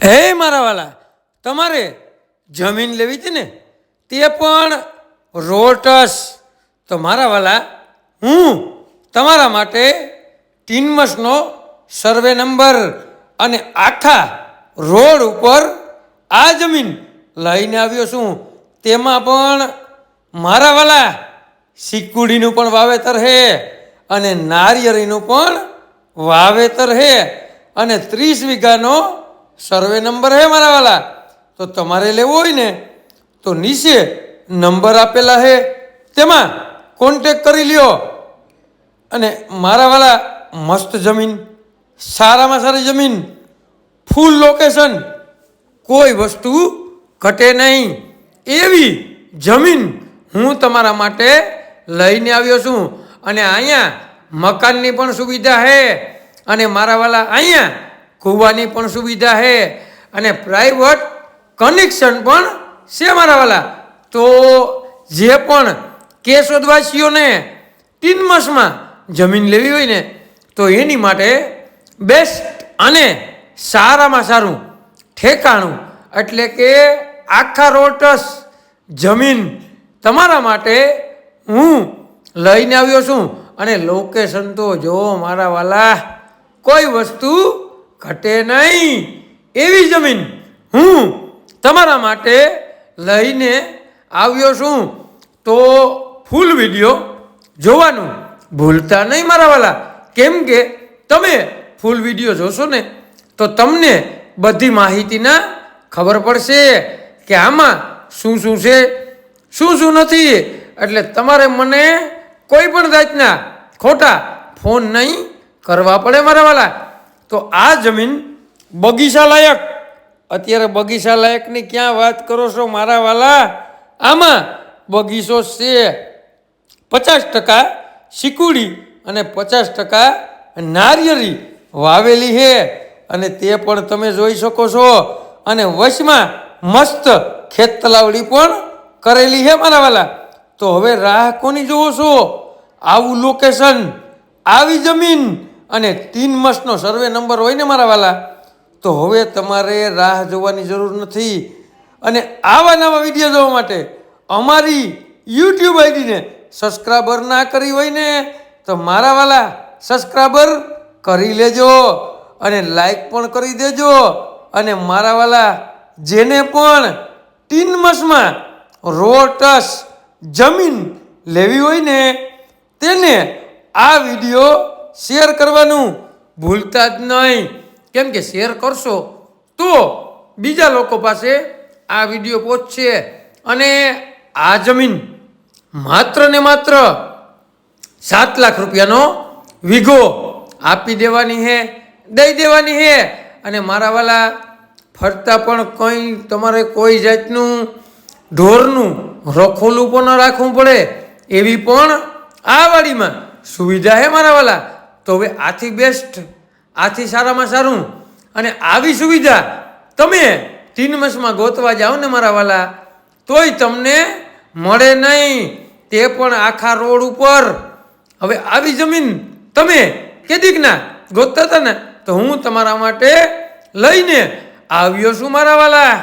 હે મારા વાલા, તમારે જમીન લેવી હતી ને, તે પણ રોટસ. તો મારા વાલા, હું તમારા માટે ટીનમસનો સર્વે નંબર અને આખા રોડ ઉપર આ જમીન લઈને આવ્યો છું. તેમાં પણ મારા વાલા, સિક્કુડીનું પણ વાવેતર છે અને નારિયેળીનું પણ વાવેતર હે અને ત્રીસ વીઘાનો સર્વે નંબર છે મારા વાલા? તો તમારે લેવો હોય ને, તો નીચે નંબર આપેલા છે તેમાં કોન્ટેક કરી લ્યો. અને મારા વાલા, મસ્ત જમીન, સારામાં સારી જમીન ફૂલ લોકેશન કોઈ વસ્તુ ઘટે નહીં. એવી જમીન હું તમારા માટે લઈને આવ્યો છું. અને અહીંયા મકાનની પણ સુવિધા છે અને મારા વાલા, અહીંયા કૂવાની પણ સુવિધા છે અને પ્રાઇવેટ કનેક્શન પણ છે મારાવાલા તો જે પણ કેશોદવાસીઓને તીનમસમાં જમીન લેવી હોય ને, તો એની માટે બેસ્ટ અને સારામાં સારું ઠેકાણું એટલે કે આખા રોટસ જમીન તમારા માટે હું લઈને આવ્યો છું. અને લોકેશન તો જો મારા વાલા, કોઈ વસ્તુ ઘટે નહીં. એવી જમીન હું તમારા માટે લઈને આવ્યો છું. તો ફૂલ વીડિયો જોવાનું ભૂલતા નહીં મારા વાલા. કેમ કે તમે ફૂલ વીડિયો જોશો ને, તો તમને બધી માહિતીના ખબર પડશે કે આમાં શું શું છે, શું શું નથી. એટલે તમારે મને કોઈ પણ જાતના ખોટા ફોન નહીં કરવા પડે મારા વાલા. તો આ જમીન બગીચા લાયક અત્યારે બગીચા લાયકની ક્યાં વાત કરો છો મારા વાલા? આમાં બગીચો છે. પચાસ ટકા શીકુડી અને પચાસ ટકા નારિયેળી વાવેલી છે. અને તે પણ તમે જોઈ શકો છો. અને વચમાં મસ્ત ખેત તલાવડી પણ કરેલી છે મારા વાલા. તો હવે રાહ કોની જોવો છો? આવું લોકેશન આવી જમીન અને તીન મસનો સર્વે નંબર હોય ને મારા વાલા, તો હવે તમારે રાહ જોવાની જરૂર નથી. અને આવા નવા વીડિયો જોવા માટે અમારી યુટ્યુબ આઈડીને સબસ્ક્રાઈબર ના કરી હોય ને, તો મારા વાલા સબસ્ક્રાઈબર કરી લેજો અને લાઈક પણ કરી દેજો. અને મારા વાલા, જેને પણ તીન મસમાં રોટસ જમીન લેવી હોય ને, તેને આ વીડિયો શેર કરવાનું ભૂલતા જ નહીં. કેમ કે શેર કરશો તો બીજા લોકો પાસે આ વીડિયો પહોંચશે. અને આ જમીન માત્ર ને માત્ર સાત લાખ રૂપિયાનો વીઘો આપી દેવાની છે દઈ દેવાની છે અને મારા વાલા ફરતા પણ કંઈ તમારે કોઈ જાતનું ઢોરનું રખોલું પણ રાખવું પડે. એવી પણ આ વાડીમાં સુવિધા હે મારા વાલા. તો હવે આથી બેસ્ટ આથી સારામાં સારું. અને આવી સુવિધા તમે તીન માસમાં ગોતવા જાઓ ને મારા વાલા, તોય તમને મળે નહીં. તે પણ આખા રોડ ઉપર. હવે આવી જમીન તમે કેદીક ના ગોતતા હતા ને, તો હું તમારા માટે લઈને આવ્યો છું મારા વાલા.